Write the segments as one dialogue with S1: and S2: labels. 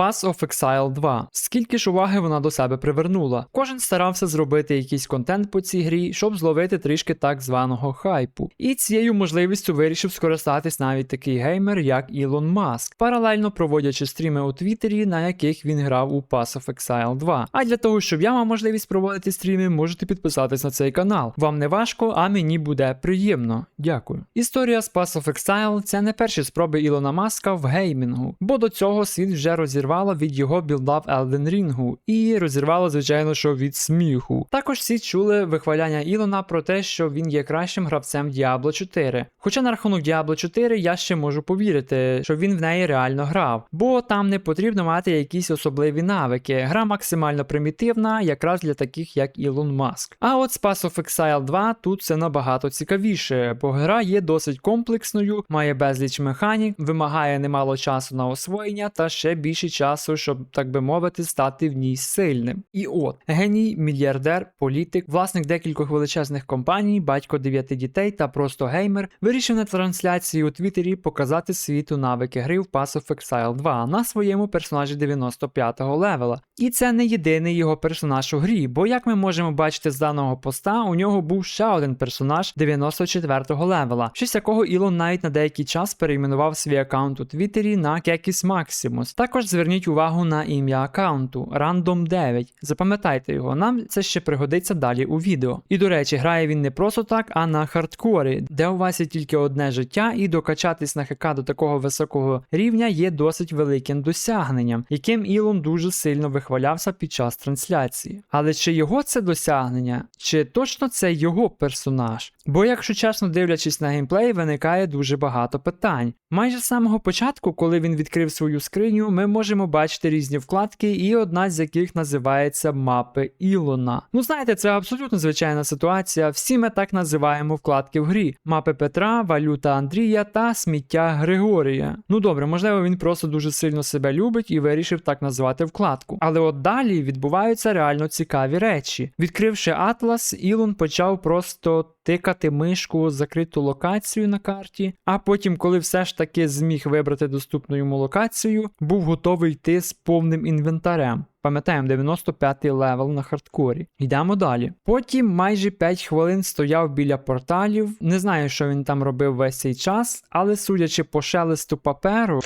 S1: Pass of Exile 2. Скільки ж уваги вона до себе привернула? Кожен старався зробити якийсь контент по цій грі, щоб зловити трішки так званого хайпу. І цією можливістю вирішив скористатись навіть такий геймер, як Ілон Маск, паралельно проводячи стріми у Твіттері, на яких він грав у Pass of Exile 2. А для того, щоб я мав можливість проводити стріми, можете підписатись на цей канал. Вам не важко, а мені буде приємно. Дякую. Історія з Pass of Exile це не перші спроби Ілона Маска в геймінгу, бо до цього світ вже розірвало від його білда в Elden Ring і розірвало, звичайно, що від сміху. Також всі чули вихваляння Ілона про те, що він є кращим гравцем Diablo 4. Хоча на рахунок Diablo 4 я ще можу повірити, що він в неї реально грав, бо там не потрібно мати якісь особливі навики. Гра максимально примітивна, якраз для таких як Ілон Маск. А от Pass of Exile 2 тут все набагато цікавіше, бо гра є досить комплексною, має безліч механік, вимагає немало часу на освоєння та ще більше часу, щоб, так би мовити, стати в ній сильним. І от геній, мільярдер, політик, власник декількох величезних компаній, батько дев'яти дітей та просто геймер, вирішив на трансляції у Твіттері показати світу навики гри в Pass of Exile 2 на своєму персонажі 95-го левела. І це не єдиний його персонаж у грі, бо як ми можемо бачити з даного поста, у нього був ще один персонаж 94-го левела, щось якого Ілон навіть на деякий час перейменував свій аккаунт у Твіттері на Кекіс Максимус. Також зверніть увагу на ім'я аккаунту Random 9. Запам'ятайте його, нам це ще пригодиться далі у відео. І до речі, грає він не просто так, а на хардкорі, де у вас є тільки одне життя, і докачатись на ХК до такого високого рівня є досить великим досягненням, яким Ілон дуже сильно вихвалявся під час трансляції. Але чи його це досягнення, чи точно це його персонаж? Бо, якщо чесно дивлячись на геймплей, виникає дуже багато питань. Майже з самого початку, коли він відкрив свою скриню, ми можемо бачити різні вкладки, і одна з яких називається мапи Ілона. Ну знаєте, це абсолютно звичайна ситуація. Всі ми так називаємо вкладки в грі: мапи Петра, валюта Андрія та сміття Григорія. Ну добре, можливо, він просто дуже сильно себе любить і вирішив так назвати вкладку. Але от далі відбуваються реально цікаві речі. Відкривши Атлас, Ілон почав просто тикати мишку закриту локацію на карті, а потім, коли все ж таки зміг вибрати доступну йому локацію, був готовий йти з повним інвентарем. Пам'ятаємо, 95-й левел на хардкорі. Йдемо далі. Потім майже 5 хвилин стояв біля порталів. Не знаю, що він там робив весь цей час, але судячи по шелесту паперу.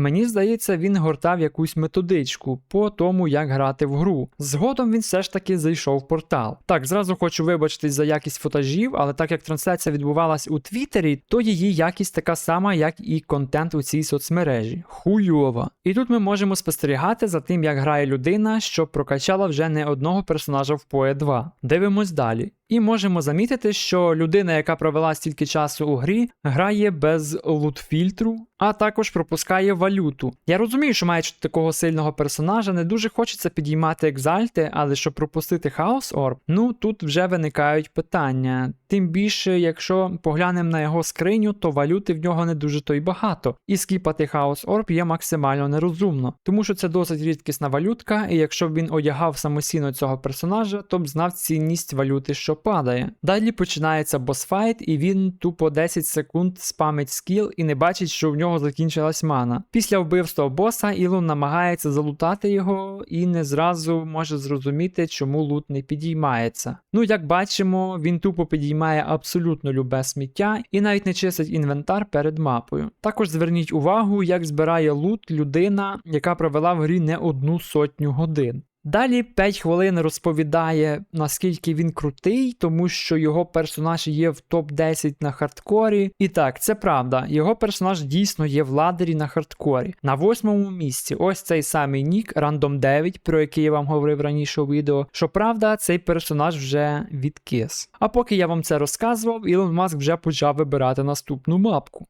S1: Мені здається, він гортав якусь методичку по тому, як грати в гру. Згодом він все ж таки зайшов в портал. Так, зразу хочу вибачитись за якість фотажів, але так як трансляція відбувалась у Твіттері, то її якість така сама, як і контент у цій соцмережі. Хуйова. І тут ми можемо спостерігати за тим, як грає людина, що прокачала вже не одного персонажа в PoE 2. Дивимось далі. І можемо замітити, що людина, яка провела стільки часу у грі, грає без лут-фільтру, а також пропускає валюту. Я розумію, що маючи такого сильного персонажа, не дуже хочеться підіймати екзальти, але щоб пропустити хаос Орб, ну тут вже виникають питання. Тим більше, якщо поглянемо на його скриню, то валюти в нього не дуже то й багато, і скіпати хаос Орб є максимально нерозумно, тому що це досить рідкісна валютка, і якщо б він одягав самостійно цього персонажа, то б знав цінність валюти, що падає. Далі починається босфайт, і він тупо 10 секунд спамить скіл і не бачить, що в нього закінчилась мана. Після вбивства боса Ілон намагається залутати його і не зразу може зрозуміти, чому лут не підіймається. Ну, як бачимо, він тупо підіймає абсолютно любе сміття і навіть не чистить інвентар перед мапою. Також зверніть увагу, як збирає лут людина, яка провела в грі не одну сотню годин. Далі 5 хвилин розповідає, наскільки він крутий, тому що його персонаж є в топ-10 на хардкорі. І так, це правда, його персонаж дійсно є в ладері на хардкорі. На восьмому місці ось цей самий нік Random 9, про який я вам говорив раніше у відео. Щоправда, цей персонаж вже відкис. А поки я вам це розказував, Ілон Маск вже почав вибирати наступну мапку.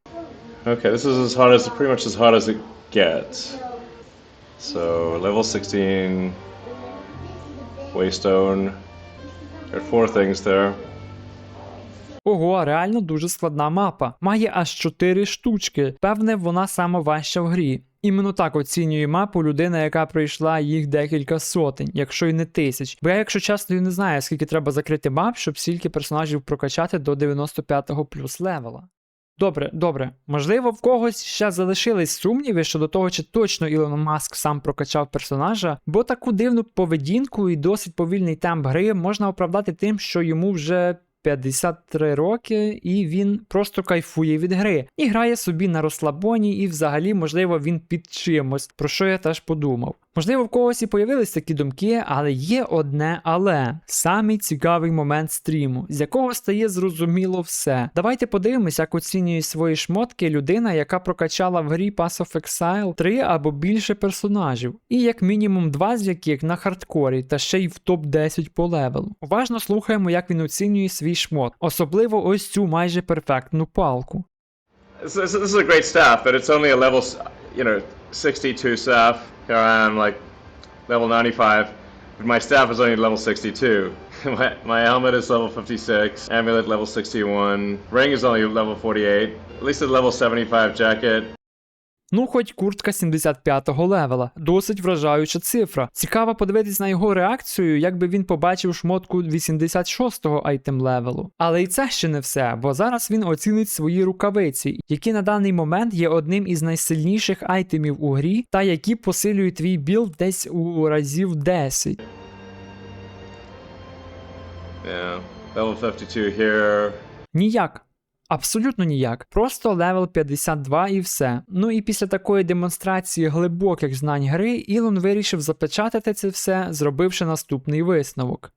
S2: Okay, this is as hard as pretty much as hard as it gets. So level 16, Waystone. There are four things there.
S1: Ого, реально дуже складна мапа. Має аж 4 штучки. Певне, вона сама важча в грі. Іменно так оцінює мапу людина, яка пройшла їх декілька сотень, якщо й не тисяч. Бо я, якщо чесно, і не знаю, скільки треба закрити мап, щоб стільки персонажів прокачати до 95-го плюс левела. Добре, добре. Можливо, в когось ще залишились сумніви щодо того, чи точно Ілон Маск сам прокачав персонажа, бо таку дивну поведінку і досить повільний темп гри можна оправдати тим, що йому вже 53 роки, і він просто кайфує від гри і грає собі на розслабоні, і взагалі, можливо, він під чимось, про що я теж подумав. Можливо, в когось і появились такі думки, але є одне але самий цікавий момент стріму, з якого стає зрозуміло все. Давайте подивимось, як оцінює свої шмотки людина, яка прокачала в грі Pass of Exile 3 або більше персонажів, і як мінімум два з яких на хардкорі, та ще й в топ-10 по левелу. Уважно слухаємо, як він оцінює свій шмот, особливо ось цю майже перфектну палку.
S2: This, is a great staff, but it's only a level, you know, 62 staff. Here I am, like, level 95, but my staff is only level 62. my, my helmet is level 56, amulet level 61, ring is only level 48, at least a level 75 jacket.
S1: Ну, хоч куртка 75-го левела, досить вражаюча цифра. Цікаво подивитись на його реакцію, якби він побачив шмотку 86-го айтем левелу. Але і це ще не все, бо зараз він оцінить свої рукавиці, які на даний момент є одним із найсильніших айтемів у грі, та які посилюють твій білд десь у разів 10.
S2: Yeah, level 52 here.
S1: Ніяк. Абсолютно ніяк. Просто левел 52 і все. Ну і після такої демонстрації глибоких знань гри, Ілон вирішив запечатати це все, зробивши наступний висновок.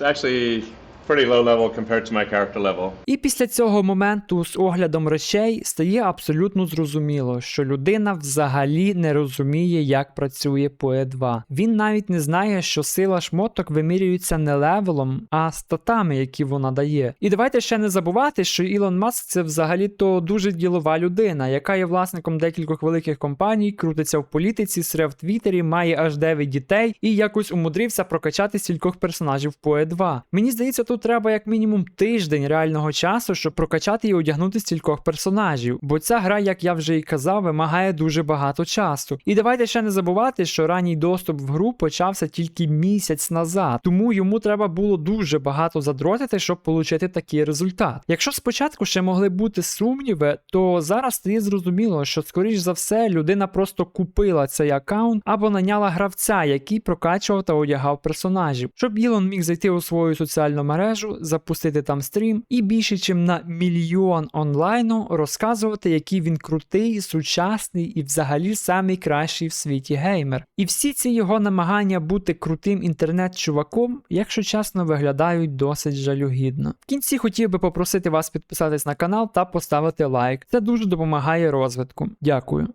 S2: It's pretty low level compared to my character level.
S1: І після цього моменту з оглядом речей стає абсолютно зрозуміло, що людина взагалі не розуміє, як працює PoE 2. Він навіть не знає, що сила шмоток вимірюється не левелом, а статами, які вона дає. І давайте ще не забувати, що Ілон Маск це взагалі то дуже ділова людина, яка є власником декількох великих компаній, крутиться в політиці, сре в Твіттері, має аж 9 дітей і якось умудрився прокачати стількох персонажів PoE 2. Мені здається, тут треба як мінімум тиждень реального часу, щоб прокачати і одягнути стількох персонажів, бо ця гра, як я вже і казав, вимагає дуже багато часу. І давайте ще не забувати, що ранній доступ в гру почався тільки місяць назад, тому йому треба було дуже багато задротити, щоб отримати такий результат. Якщо спочатку ще могли бути сумніви, то зараз стає зрозуміло, що скоріш за все людина просто купила цей аккаунт або наняла гравця, який прокачував та одягав персонажів, щоб Ілон міг зайти у свою соціальну мережу, запустити там стрім і більше чим на мільйон онлайну розказувати, який він крутий, сучасний і взагалі самий кращий в світі геймер. І всі ці його намагання бути крутим інтернет-чуваком, якщо чесно, виглядають досить жалюгідно. В кінці хотів би попросити вас підписатись на канал та поставити лайк. Це дуже допомагає розвитку. Дякую.